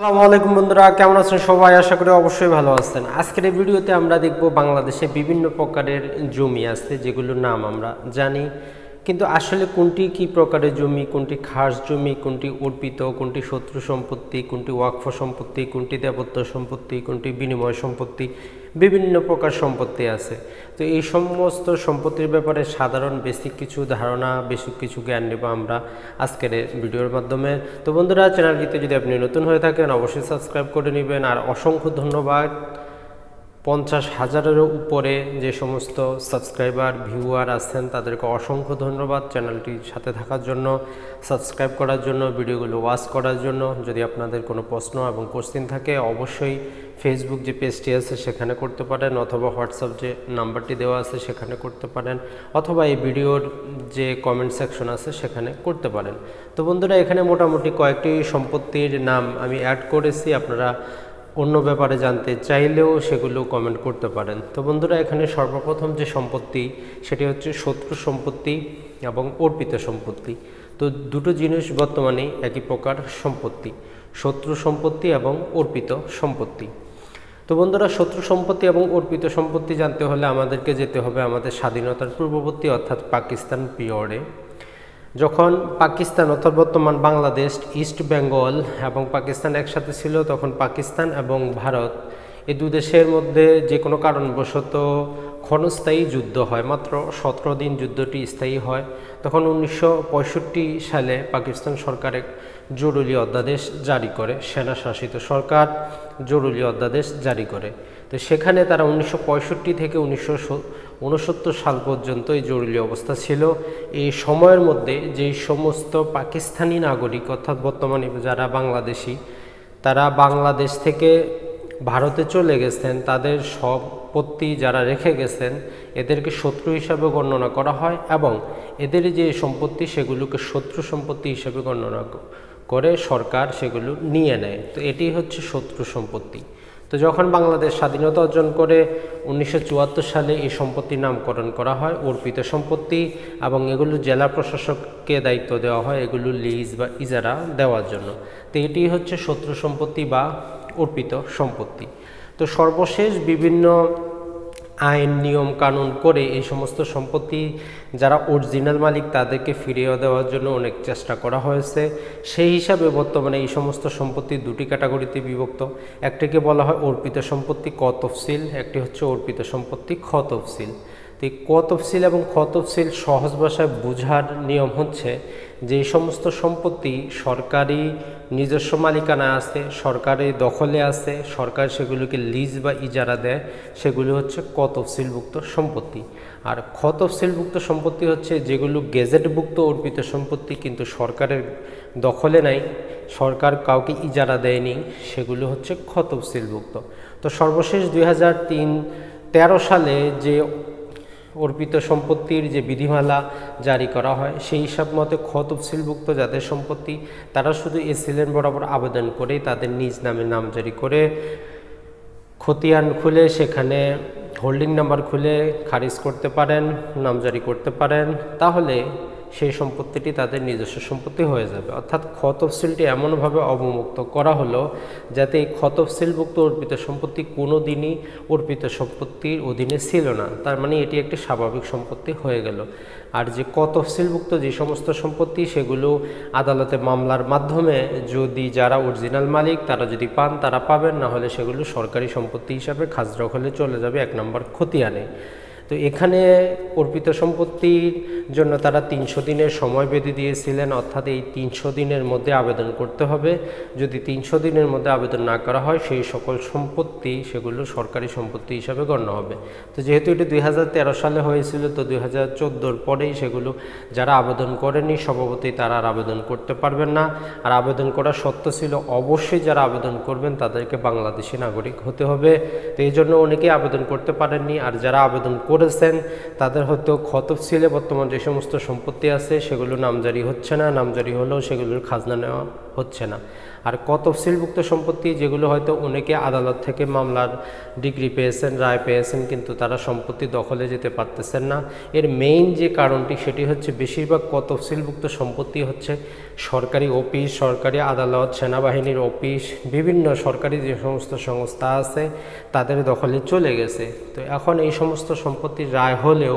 আসসালামু আলাইকুম বন্ধুরা, কেমন আছেন সবাই? আশা করি অবশ্যই ভালো আছেন। আজকের এই ভিডিওতে আমরা দেখব বাংলাদেশে বিভিন্ন প্রকারের জমি আছে, যেগুলোর নাম আমরা জানি। কিন্তু আসলে কোনটি কি প্রকারের জমি, কোনটি খাস জমি, কোনটি অর্পিত, কোনটি শত্রু সম্পত্তি, কোনটি ওয়াকফ সম্পত্তি, কোনটি দেবত্ব সম্পত্তি, কোনটি বিনিময় সম্পত্তি বিভিন্ন প্রকার সম্পত্তি আছে। তো এই সমস্ত সম্পত্তির ব্যাপারে সাধারণ বেসিক কিছু ধারণা বেসিক কিছু জ্ঞান নেব আমরা আজকের ভিডিওর মাধ্যমে। তো বন্ধুরা চ্যানেলটিতে যদি আপনি নতুন হয়ে থাকেন, অবশ্যই সাবস্ক্রাইব করে নেবেন। আর অসংখ্য ধন্যবাদ। পঞ্চাশ হাজারেরও উপরে যে সমস্ত সাবস্ক্রাইবার ভিউয়ার আছেন, তাদেরকে অসংখ্য ধন্যবাদ চ্যানেলটির সাথে থাকার জন্য সাবস্ক্রাইব করার জন্য, ভিডিওগুলো ওয়াচ করার জন্য। যদি আপনাদের কোনো প্রশ্ন এবং কোশ্চিন থাকে, অবশ্যই ফেসবুক যে পেজটি আছে, সেখানে করতে পারেন, অথবা হোয়াটসঅ্যাপ যে নাম্বারটি দেওয়া আছে, সেখানে করতে পারেন, অথবা এই ভিডিওর যে কমেন্ট সেকশন আছে, সেখানে করতে পারেন। তো বন্ধুরা, এখানে মোটামুটি কয়েকটি সম্পত্তির নাম আমি অ্যাড করেছি। আপনারা অন্য ব্যাপারে জানতে চাইলেও সেগুলো কমেন্ট করতে পারেন। তো বন্ধুরা, এখানে সর্বপ্রথম যে সম্পত্তি, সেটি হচ্ছে শত্রু সম্পত্তি এবং অর্পিত সম্পত্তি। তো দুটো জিনিস বর্তমানে একই প্রকার সম্পত্তি, শত্রু সম্পত্তি এবং অর্পিত সম্পত্তি। তো বন্ধুরা, শত্রু সম্পত্তি এবং অর্পিত সম্পত্তি জানতে হলে আমাদেরকে যেতে হবে আমাদের স্বাধীনতার পূর্ববর্তী, অর্থাৎ পাকিস্তান পিরিয়ডে। যখন পাকিস্তান অর্থাৎ বর্তমান বাংলাদেশ, ইস্ট বেঙ্গল এবং পাকিস্তান একসাথে ছিল, তখন পাকিস্তান এবং ভারত এই দু দেশের মধ্যে যে কোনো কারণবশত ক্ষণস্থায়ী যুদ্ধ হয়, মাত্র সতেরো দিন যুদ্ধটি স্থায়ী হয়। তখন উনিশশো পঁয়ষট্টি সালে পাকিস্তান সরকার এক জরুরি অধ্যাদেশ জারি করে, সেনা শাসিত সরকার জরুরি অধ্যাদেশ জারি করে। তো সেখানে তারা উনিশশো পঁয়ষট্টি থেকে উনিশশো উনসত্তর সাল পর্যন্ত এই জরুরি অবস্থা ছিল। এই সময়ের মধ্যে যেই সমস্ত পাকিস্তানি নাগরিক, অর্থাৎ বর্তমানে যারা বাংলাদেশি, তারা বাংলাদেশ থেকে ভারতে চলে গেছেন, তাদের সম্পত্তি যারা রেখে গেছেন, এদেরকে শত্রু হিসাবে গণনা করা হয় এবং এদের যে সম্পত্তি, সেগুলোকে শত্রু সম্পত্তি হিসাবে গণনা করে সরকার সেগুলো নিয়ে নেয়। তো এটি হচ্ছে শত্রু সম্পত্তি। তো যখন বাংলাদেশ স্বাধীনতা অর্জন করে উনিশশো চুয়াত্তর সালে এই সম্পত্তির নামকরণ করা হয়, অর্পিত সম্পত্তি এবং এগুলো জেলা প্রশাসককে দায়িত্ব দেওয়া হয়, এগুলো লিজ বা ইজারা দেওয়ার জন্য। তো এটি হচ্ছে শত্রু সম্পত্তি বা অর্পিত সম্পত্তি। তো সর্বশেষ বিভিন্ন আইন, নিয়ম, কানুন করে এই সমস্ত সম্পত্তি যারা অরিজিনাল মালিক তাদেরকে ফিরিয়ে দেওয়ার জন্য অনেক চেষ্টা করা হয়েছে। সেই হিসাবে বর্তমানে এই সমস্ত সম্পত্তি দুটি ক্যাটাগরিতে বিভক্ত। একটিকে বলা হয় অর্পিত সম্পত্তি ক তফসিল, একটি হচ্ছে অর্পিত সম্পত্তি খ তো এই ক তফসিল এবং খ তফসিল সহজ ভাষায় বোঝার নিয়ম হচ্ছে যে সমস্ত সম্পত্তি সরকারি নিজস্ব মালিকানা আছে, সরকারি দখলে আছে, সরকার সেগুলোকে লিজ বা ইজারা দেয়, সেগুলো হচ্ছে ক তফসিলভুক্ত সম্পত্তি। আর খ তফসিলভুক্ত সম্পত্তি হচ্ছে যেগুলো গেজেটভুক্ত অর্পিত সম্পত্তি কিন্তু সরকারের দখলে নাই, সরকার কাউকে ইজারা দেয়নি, সেগুলো হচ্ছে খ তফসিলভুক্ত। তো সর্বশেষ দুই তেরো সালে যে অর্পিত সম্পত্তির যে বিধিমালা জারি করা হয়, সেই হিসাব মতে খ তফসিলভুক্ত যাদের সম্পত্তি, তারা শুধু এসিলেন বরাবর আবেদন করে তাদের নিজ নামে নাম জারি করে খতিয়ান খুলে সেখানে হোল্ডিং নাম্বার খুলে খারিজ করতে পারেন, নামজারি করতে পারেন। তাহলে সেই সম্পত্তিটি তাদের নিজস্ব সম্পত্তি হয়ে যাবে। অর্থাৎ খতফসিলটি এমনভাবে অবমুক্ত করা হলো যাতে এই খতফসিলভুক্ত অর্পিত সম্পত্তি কোনো দিনই অর্পিত সম্পত্তির অধীনে ছিল না। তার মানে এটি একটি স্বাভাবিক সম্পত্তি হয়ে গেল। আর যে কতফসিলভুক্ত যে সমস্ত সম্পত্তি, সেগুলো আদালতে মামলার মাধ্যমে যদি যারা অরিজিনাল মালিক, তারা যদি পান, তারা পাবেন। না হলে সেগুলো সরকারি সম্পত্তি হিসাবে খাজরা হলে চলে যাবে। এক নম্বর খতিয়ানে। তো এখানে অর্পিত সম্পত্তির জন্য তারা তিনশো দিনের সময় বেঁধে দিয়েছিলেন, অর্থাৎ এই তিনশো দিনের মধ্যে আবেদন করতে হবে। যদি তিনশো দিনের মধ্যে আবেদন না করা হয়, সেই সকল সম্পত্তি, সেগুলো সরকারি সম্পত্তি হিসাবে গণ্য হবে। তো যেহেতু এটি দুই হাজার তেরো সালে হয়েছিল, তো দুই হাজার পরেই সেগুলো যারা আবেদন করেনি, স্বভাবতই তারা আর আবেদন করতে পারবেন না। আর আবেদন করা সত্য ছিল, অবশ্যই যারা আবেদন করবেন, তাদেরকে বাংলাদেশি নাগরিক হতে হবে। তো এই জন্য অনেকেই আবেদন করতে পারেননি। আর যারা আবেদন করেছেন, তাদের হয়তো খতফসিলে বর্তমান যে সমস্ত সম্পত্তি আছে, সেগুলো নামজারি হচ্ছে না। নামজারি হলেও সেগুলোর খাজনা নেওয়া হচ্ছে না। আর ক তফসিলভুক্ত সম্পত্তি যেগুলো হয়তো অনেকে আদালত থেকে মামলার ডিগ্রি পেয়েছেন, রায় পেয়েছেন, কিন্তু তারা সম্পত্তি দখলে যেতে পারতেছেন না। এর মেইন যে কারণটি সেটি হচ্ছে বেশিরভাগ ক তফসিলভুক্ত সম্পত্তি হচ্ছে সরকারি অফিস, সরকারি আদালত, সেনাবাহিনীর অফিস, বিভিন্ন সরকারি যে সমস্ত সংস্থা আছে তাদের দখলে চলে গেছে। তো এখন এই সমস্ত সম্পত্তির রায় হলেও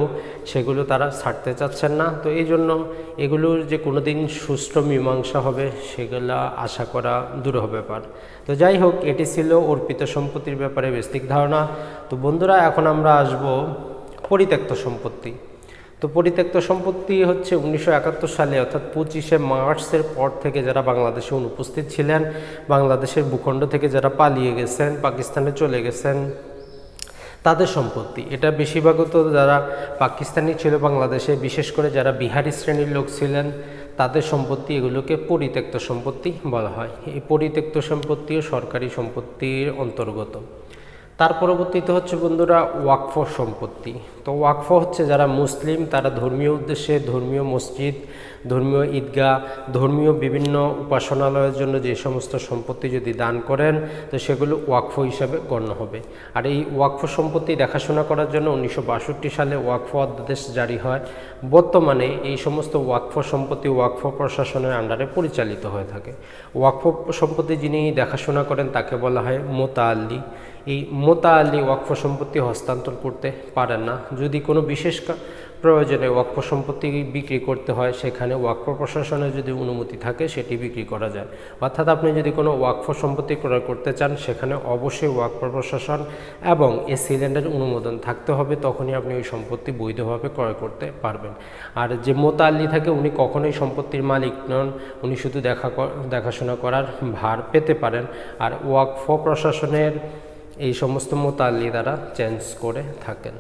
সেগুলো তারা ছাড়তে চাচ্ছেন না। তো এই জন্য এগুলোর যে কোনো দিন সুষ্ঠু মীমাংসা হবে সেগুলো আশা করা দূরহ ব্যাপার। তো যাই হোক, এটি ছিল অর্পিত সম্পত্তির ব্যাপারে বেসিক ধারণা। তো বন্ধুরা, এখন আমরা আসব পরিত্যক্ত সম্পত্তি। তো পরিত্যক্ত সম্পত্তি হচ্ছে উনিশশো একাত্তর সালে, অর্থাৎ পঁচিশে মার্চের পর থেকে যারা বাংলাদেশে অনুপস্থিত ছিলেন, বাংলাদেশের ভূখণ্ড থেকে যারা পালিয়ে গেছেন, পাকিস্তানে চলে গেছেন, তাদের সম্পত্তি। এটা বেশিরভাগত যারা পাকিস্তানি ছিল বাংলাদেশে, বিশেষ করে যারা বিহারি শ্রেণির লোক ছিলেন তাদের সম্পত্তি এগুলোকে পরিত্যক্ত সম্পত্তি বলা হয়। এই পরিত্যক্ত সম্পত্তিও সরকারি সম্পত্তির অন্তর্গত। তার পরবর্তীতে হচ্ছে বন্ধুরা ওয়াকফ সম্পত্তি। তো ওয়াকফ হচ্ছে যারা মুসলিম, তারা ধর্মীয় উদ্দেশ্যে ধর্মীয় মসজিদ, ধর্মীয় ঈদগাহ, ধর্মীয় বিভিন্ন উপাসনালয়ের জন্য যে সমস্ত সম্পত্তি যদি দান করেন, তো সেগুলো ওয়াকফ হিসাবে গণ্য হবে। আর এই ওয়াকফ সম্পত্তি দেখাশোনা করার জন্য উনিশশো বাষট্টি সালে ওয়াকফ অধ্যাদেশ জারি হয়। বর্তমানে এই সমস্ত ওয়াকফ সম্পত্তি ওয়াকফ প্রশাসনের আন্ডারে পরিচালিত হয়ে থাকে। ওয়াকফ সম্পত্তি যিনি দেখাশোনা করেন, তাকে বলা হয় মোতা এই মোতা আলী ওয়াকফ সম্পত্তি হস্তান্তর করতে পারেন না। যদি কোনো বিশেষ প্রয়োজনে ওয়াকফ সম্পত্তি বিক্রি করতে হয়, সেখানে ওয়াকফ প্রশাসনের যদি অনুমতি থাকে, সেটি বিক্রি করা যায়। অর্থাৎ আপনি যদি কোনো ওয়াকফ সম্পত্তি ক্রয় করতে চান, সেখানে অবশ্যই ওয়াকফ প্রশাসন এবং এ সিলিন্ডার অনুমোদন থাকতে হবে, তখনই আপনি ওই সম্পত্তি বৈধভাবে ক্রয় করতে পারবেন। আর যে মোতা মোতাল্লি থাকে, উনি কখনোই সম্পত্তির মালিক নন, উনি শুধু দেখা দেখাশোনা করার ভার পেতে পারেন। আর ওয়াকফ প্রশাসনের এই সমস্ত মোতাল্লি দ্বারা চেঞ্জ করে থাকেন।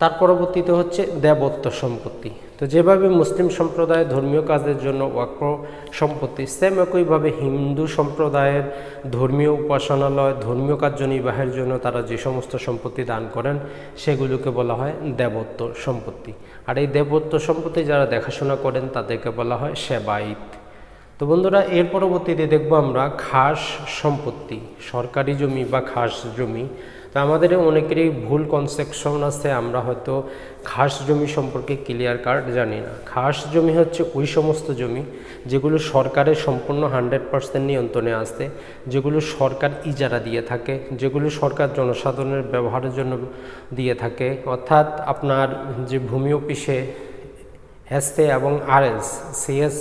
তার পরবর্তীতে হচ্ছে দেবত্ব সম্পত্তি। তো যেভাবে মুসলিম সম্প্রদায়ের ধর্মীয় কাজের জন্য ওয়াক্র সম্পত্তি সেম একইভাবে হিন্দু সম্প্রদায়ের ধর্মীয় উপাসনালয়, ধর্মীয় কার্য নির্বাহের জন্য তারা যে সমস্ত সম্পত্তি দান করেন, সেগুলোকে বলা হয় দেবত্ব সম্পত্তি। আর এই দেবত্ব সম্পত্তি যারা দেখাশোনা করেন, তাদেরকে বলা হয় সেবাইত তো বন্ধুরা, এর পরবর্তীতে দেখব আমরা খাস সম্পত্তি, সরকারি জমি বা খাস জমি। তো আমাদের অনেকেরই ভুল কনসেপশন আছে, আমরা হয়তো খাস জমি সম্পর্কে ক্লিয়ার কার্ড জানি না। খাস জমি হচ্ছে ওই সমস্ত জমি যেগুলো সরকারের সম্পূর্ণ হান্ড্রেড পার্সেন্ট নিয়ন্ত্রণে আসে যেগুলো সরকার ইজারা দিয়ে থাকে, যেগুলো সরকার জনসাধারণের ব্যবহারের জন্য দিয়ে থাকে। অর্থাৎ আপনার যে ভূমি অফিসে এসএ এবং আরএস সিএস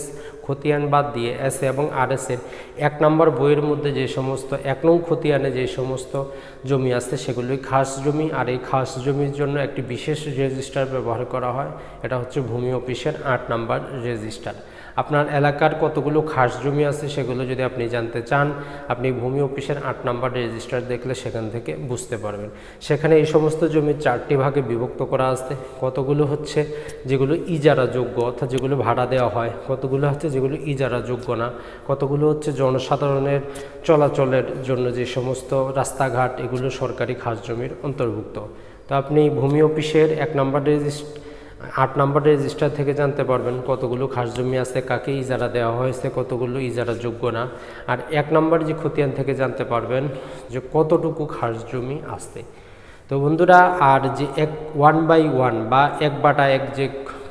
খতিয়ান বাদ দিয়ে এস এবং আর এর এক নম্বর বইয়ের মধ্যে যে সমস্ত, এক নং খতিয়ানে যে সমস্ত জমি আছে সেগুলি খাস জমি, আর এই খাস জমির জন্য একটি বিশেষ রেজিস্টার ব্যবহার করা হয়। এটা হচ্ছে ভূমি অফিসের আট নাম্বার রেজিস্টার। আপনার এলাকার কতগুলো খাস জমি আছে সেগুলো যদি আপনি জানতে চান, আপনি ভূমি অফিসের আট নাম্বার রেজিস্টার দেখলে সেখান থেকে বুঝতে পারবেন। সেখানে এই সমস্ত জমি চারটি ভাগে বিভক্ত করা আছে। কতগুলো হচ্ছে যেগুলো ইজারাযোগ্য, অর্থাৎ যেগুলো ভাড়া দেওয়া হয়, কতগুলো হচ্ছে যেগুলো ইজারাযোগ্য না, কতগুলো হচ্ছে জনসাধারণের চলাচলের জন্য যে সমস্ত রাস্তাঘাট, এগুলো সরকারি খাস জমির অন্তর্ভুক্ত। তো আপনি ভূমি অফিসের এক নম্বর রেজিস্ট আট নম্বর রেজিস্টার থেকে জানতে পারবেন কতগুলো খাস জমি আছে, কাকে ইজারা দেওয়া হয়েছে, কতগুলো ইজারা যোগ্য না। আর এক নম্বর যে খতিয়ান থেকে জানতে পারবেন যে কতটুকু খাস জমি আছে। তো বন্ধুরা, আর যে এক ওয়ান বাই ওয়ান বা এক বাটা এক যে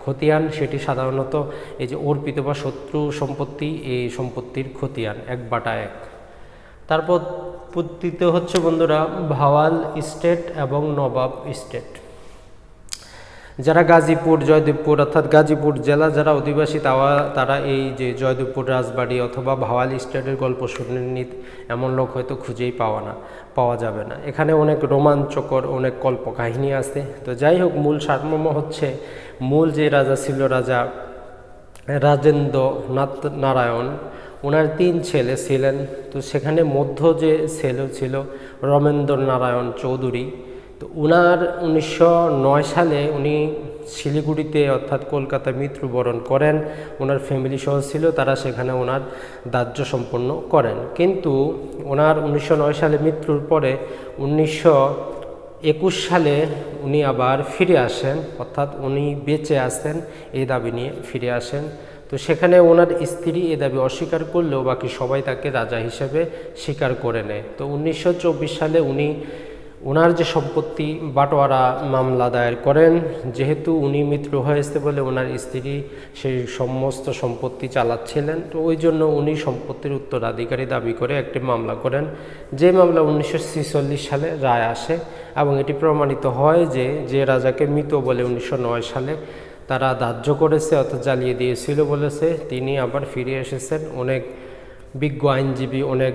খতিয়ান, সেটি সাধারণত এই যে অর্পিত বা শত্রু সম্পত্তি, এই সম্পত্তির খতিয়ান, এক বাটা এক। তারপর তৃতীয় হচ্ছে বন্ধুরা, ভাওয়াল স্টেট এবং নবাব স্টেট। যারা গাজীপুর, জয়দেবপুর অর্থাৎ গাজীপুর জেলা যারা অধিবাসী, তাওয়া, তারা এই যে জয়দেবপুর, রাজবাড়ি অথবা ভাওয়াল স্টেটের গল্প শুনেননি এমন লোক হয়তো খুঁজেই পাওয়া না, পাওয়া যাবে না। এখানে অনেক রোমাঞ্চকর, অনেক কল্পকাহিনী আছে। তো যাই হোক, মূল সারমর্ম হচ্ছে, মূল যে রাজা ছিল রাজা রাজেন্দ্র নাথ নারায়ণ, ওনার তিন ছেলে ছিলেন। তো সেখানে মধ্য যে ছেলে ছিল রমেন্দ্র নারায়ণ চৌধুরী তো উনার উনিশশো সালে উনি শিলিগুড়িতে, অর্থাৎ কলকাতায় মৃত্যুবরণ করেন। ওনার ফ্যামিলি সহ ছিল, তারা সেখানে ওনার দাহ্য সম্পন্ন করেন। কিন্তু ওনার উনিশশো নয় সালে মৃত্যুর পরে উনিশশো একুশ সালে উনি আবার ফিরে আসেন, অর্থাৎ উনি বেঁচে আসেন এই দাবি নিয়ে ফিরে আসেন। তো সেখানে ওনার স্ত্রী এ দাবি অস্বীকার করলেও বাকি সবাই তাকে রাজা হিসেবে স্বীকার করে নেয়। তো উনিশশো চব্বিশ সালে উনি ওনার যে সম্পত্তি বাটোয়ারা মামলা দায়ের করেন, যেহেতু উনি মৃত্যু হয়েছে বলে ওনার স্ত্রী সেই সমস্ত সম্পত্তি চালাচ্ছিলেন, তো ওই জন্য উনি সম্পত্তির উত্তরাধিকারী দাবি করে একটি মামলা করেন। যে মামলা উনিশশো ছেচল্লিশ সালে রায় আসে এবং এটি প্রমাণিত হয় যে যে রাজাকে মৃত বলে উনিশশো নয় সালে তারা ধার্য করেছে অর্থাৎ জ্বালিয়ে দিয়েছিল বলেছে, তিনি আবার ফিরে এসেছেন। অনেক বিজ্ঞ আইনজীবী, অনেক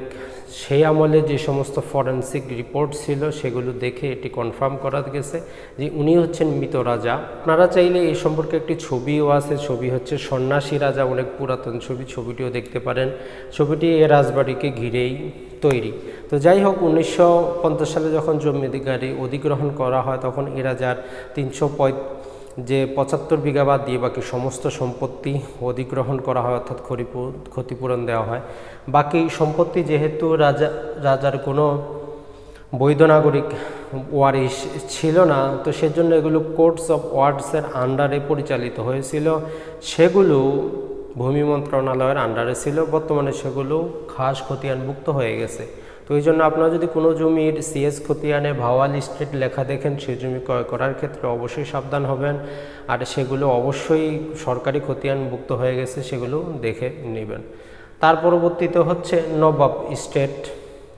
সেই আমলে যে সমস্ত ফরেন্সিক রিপোর্ট ছিল সেগুলো দেখে এটি কনফার্ম করা গেছে যে উনি হচ্ছেন মৃত রাজা। আপনারা চাইলে এই সম্পর্কে একটি ছবিও আছে, ছবি হচ্ছে সন্ন্যাসী রাজা অনেক পুরাতন ছবি, ছবিটিও দেখতে পারেন। ছবিটি এ রাজবাড়িকে ঘিরেই তৈরি। তো যাই হোক, উনিশশো পঞ্চাশ সালে যখন জমি অধিকারী অধিগ্রহণ করা হয়, তখন এ রাজার তিনশো যে পঁচাত্তর বিঘা বাদ দিয়ে বাকি সমস্ত সম্পত্তি অধিগ্রহণ করা হয়, অর্থাৎ ক্ষতিপূরণ দেওয়া হয়। বাকি সম্পত্তি যেহেতু রাজা, রাজার কোনো বৈধ নাগরিক ওয়ারিস ছিল না, তো সেজন্য এগুলো কোর্টস অফ ওয়ার্ডসের আন্ডারে পরিচালিত হয়েছিল। সেগুলো ভূমি মন্ত্রণালয়ের আন্ডারে ছিল। বর্তমানে সেগুলো খাস খতিয়ানভুক্ত হয়ে গেছে। তো এই জন্য আপনারা যদি কোনো জমির সিএস খতিয়ানে ভাওয়াল স্ট্রিট লেখা দেখেন সেই জমি ক্রয় করার ক্ষেত্রে অবশ্যই সাবধান হবেন। আর সেগুলো অবশ্যই সরকারি খতিয়ানভুক্ত হয়ে গেছে, সেগুলো দেখে নেবেন। তার পরবর্তীতে হচ্ছে নবাব স্টেট।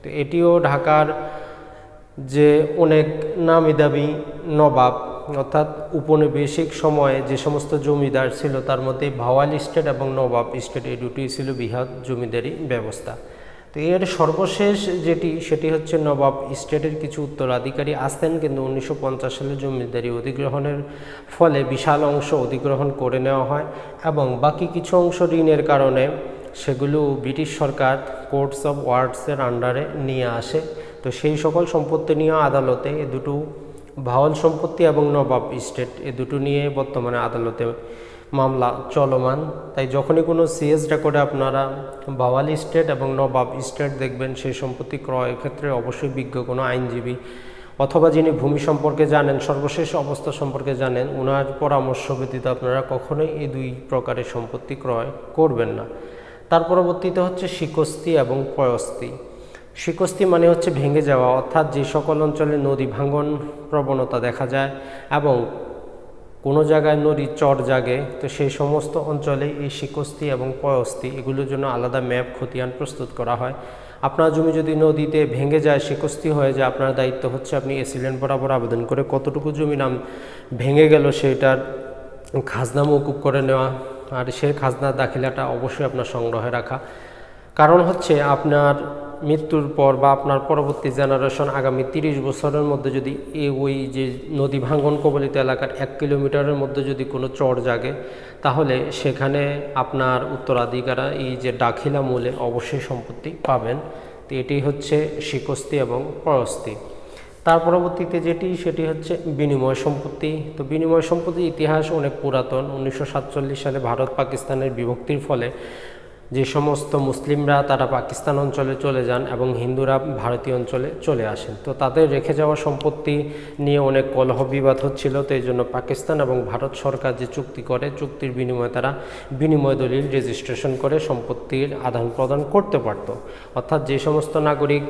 তো এটিও ঢাকার যে অনেক নামি দাবি নবাব, অর্থাৎ উপনিবেশিক সময়ে যে সমস্ত জমিদার ছিল, তার মধ্যে ভাওয়াল স্টেট এবং নবাব স্টেট, এই দুটি ছিল বৃহৎ জমিদারি ব্যবস্থা। তো এর সর্বশেষ যেটি, সেটি হচ্ছে নবাব স্টেটের কিছু উত্তরাধিকারী আসতেন কিন্তু উনিশশো পঞ্চাশ সালে জমিদারি অধিগ্রহণের ফলে বিশাল অংশ অধিগ্রহণ করে নেওয়া হয় এবং বাকি কিছু অংশ ঋণের কারণে সেগুলো ব্রিটিশ সরকার কোর্টস অফ ওয়ার্ডসের আন্ডারে নিয়ে আসে। তো সেই সকল সম্পত্তি নিয়ে আদালতে এ দুটো ভাওয়াল সম্পত্তি এবং নবাব স্টেট এ দুটো নিয়ে বর্তমানে আদালতে মামলা চলমান। তাই যখনই কোনো সিএস রেকর্ডে আপনারা বাওয়াল স্টেট এবং নবাব স্টেট দেখবেন, সেই সম্পত্তি ক্রয়ের ক্ষেত্রে অবশ্যই বিজ্ঞ কোনো আইনজীবী অথবা যিনি ভূমি সম্পর্কে জানেন, সর্বশেষ অবস্থা সম্পর্কে জানেন ওনার পরামর্শ ব্যতীত আপনারা কখনোই এই দুই প্রকারের সম্পত্তি ক্রয় করবেন না। তার পরবর্তীতে হচ্ছে শিকস্তি এবং পয়স্তি। শিকস্তি মানে হচ্ছে ভেঙে যাওয়া, অর্থাৎ যে সকল অঞ্চলে নদী ভাঙ্গন প্রবণতা দেখা যায় এবং কোনো জায়গায় নদীর চর জাগে, তো সেই সমস্ত অঞ্চলে এই শিকস্তি এবং পয়স্তি, এগুলোর জন্য আলাদা ম্যাপ খতিয়ান প্রস্তুত করা হয়। আপনার জমি যদি নদীতে ভেঙে যায়, শিকস্তি হয়ে যায়, আপনার দায়িত্ব হচ্ছে আপনি এসিলেন্ট বরাবর আবেদন করে কতটুকু জমি নাম ভেঙে গেল সেটার খাজনা মকুব করে নেওয়া। আর সেই খাজনার দাখিলাটা অবশ্যই আপনার সংগ্রহে রাখা। কারণ হচ্ছে আপনার মৃত্যুর পর বা আপনার পরবর্তী জেনারেশন আগামী তিরিশ বছরের মধ্যে যদি ওই যে নদী ভাঙ্গন কবলিত এলাকার এক কিলোমিটারের মধ্যে যদি কোনো চর জাগে, তাহলে সেখানে আপনার উত্তরাধিকারা এই যে ডাকিলা মূলে অবশ্যই সম্পত্তি পাবেন। তো এটি হচ্ছে শিকস্তি এবং পরস্তি। তার পরবর্তীতে যেটি, সেটি হচ্ছে বিনিময় সম্পত্তি। তো বিনিময় সম্পত্তির ইতিহাস অনেক পুরাতন। উনিশশো সাতচল্লিশ সালে ভারত পাকিস্তানের বিভক্তির ফলে যে সমস্ত মুসলিমরা তারা পাকিস্তান অঞ্চলে চলে যান এবং হিন্দুরা ভারতীয় অঞ্চলে চলে আসেন। তো তাদের রেখে যাওয়া সম্পত্তি নিয়ে অনেক কলহ বিবাদ হচ্ছিল, তো এই জন্য পাকিস্তান এবং ভারত সরকার যে চুক্তি করে, চুক্তির বিনিময়ে তারা বিনিময় দলিল রেজিস্ট্রেশন করে সম্পত্তির আদান প্রদান করতে পারত। অর্থাৎ যে সমস্ত নাগরিক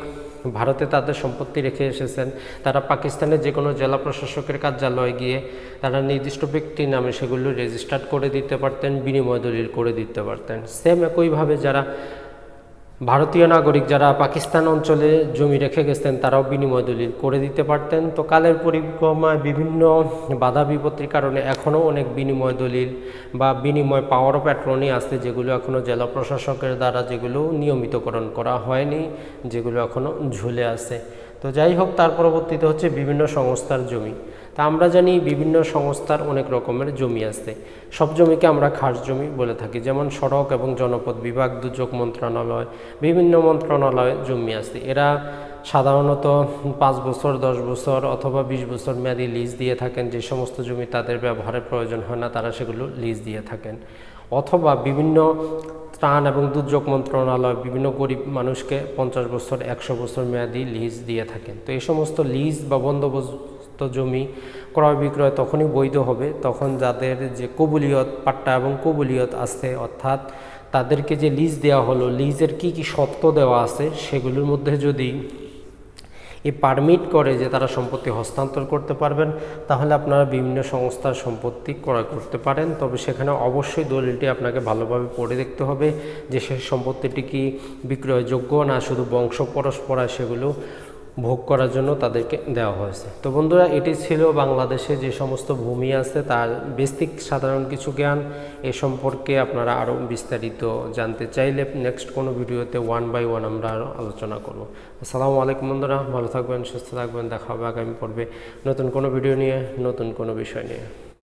ভারতে তাদের সম্পত্তি রেখে এসেছেন। তারা পাকিস্তানের যে কোনো জেলা প্রশাসকের কার্যালয়ে গিয়ে তারা নির্দিষ্ট ব্যক্তি নামে সেগুলো রেজিস্টার্ড করে দিতে পারতেন, বিনিময় দলিল করে দিতে পারতেন। সেম একইভাবে যারা ভারতীয় নাগরিক যারা পাকিস্তান অঞ্চলে জমি রেখে গেছেন, তারাও বিনিময় দলিল করে দিতে পারতেন। তো কালের পরিক্রমায় বিভিন্ন বাধা বিপত্তির কারণে এখনও অনেক বিনিময় দলিল বা বিনিময় পাওয়ার অফ আছে যেগুলো এখনও জেলা প্রশাসকের দ্বারা যেগুলো নিয়মিতকরণ করা হয়নি, যেগুলো এখনও ঝুলে আছে। তো যাই হোক, তার পরবর্তীতে হচ্ছে বিভিন্ন সংস্থার জমি। তা আমরা জানি বিভিন্ন সংস্থার অনেক রকমের জমি আছে। সব জমিকে আমরা খাস জমি বলে থাকি। যেমন সড়ক এবং জনপদ বিভাগ দুর্যোগ মন্ত্রণালয়, বিভিন্ন মন্ত্রণালয় জমি আছে। এরা সাধারণত পাঁচ বছর, দশ বছর অথবা বিশ বছর মেয়াদি লিজ দিয়ে থাকেন। যে সমস্ত জমি তাদের ব্যবহারের প্রয়োজন হয় না, তারা সেগুলো লিজ দিয়ে থাকেন। অথবা বিভিন্ন ত্রাণ এবং দুর্যোগ মন্ত্রণালয় বিভিন্ন গরিব মানুষকে পঞ্চাশ বছর, একশো বছর মেয়াদি লিজ দিয়ে থাকেন। তো এই সমস্ত লিজ বা বন্দোবস্ত উক্ত জমি ক্রয় বিক্রয় তখনই বৈধ হবে, তখন যাদের যে কবুলিয়ত, পাট্টা এবং কবুলিয়ত আছে, অর্থাৎ তাদেরকে যে লিজ দেওয়া হলো লিজের কি কি শর্ত দেওয়া আছে, সেগুলোর মধ্যে যদি এ পারমিট করে যে তারা সম্পত্তি হস্তান্তর করতে পারবেন, তাহলে আপনারা বিভিন্ন সংস্থার সম্পত্তি ক্রয় করতে পারেন। তবে সেখানে অবশ্যই দলিলটি আপনাকে ভালোভাবে পড়ে দেখতে হবে যে সে সম্পত্তিটি কি বিক্রয়যোগ্য না শুধু বংশ পরস্পরায় সেগুলো ভোগ করার জন্য তাদেরকে দেওয়া হয়েছে। তো বন্ধুরা, এটি ছিল বাংলাদেশে যে সমস্ত ভূমি আছে, তার বেসিক সাধারণ কিছু জ্ঞান এ সম্পর্কে আপনারা আরও বিস্তারিত জানতে চাইলে নেক্সট কোনো ভিডিওতে ওয়ান বাই ওয়ান আমরা আরও আলোচনা করব। আসসালামু আলাইকুম বন্ধুরা, ভালো থাকবেন, সুস্থ থাকবেন, দেখা হবে আগামী পর্বে নতুন কোনো ভিডিও নিয়ে, নতুন কোনো বিষয় নিয়ে।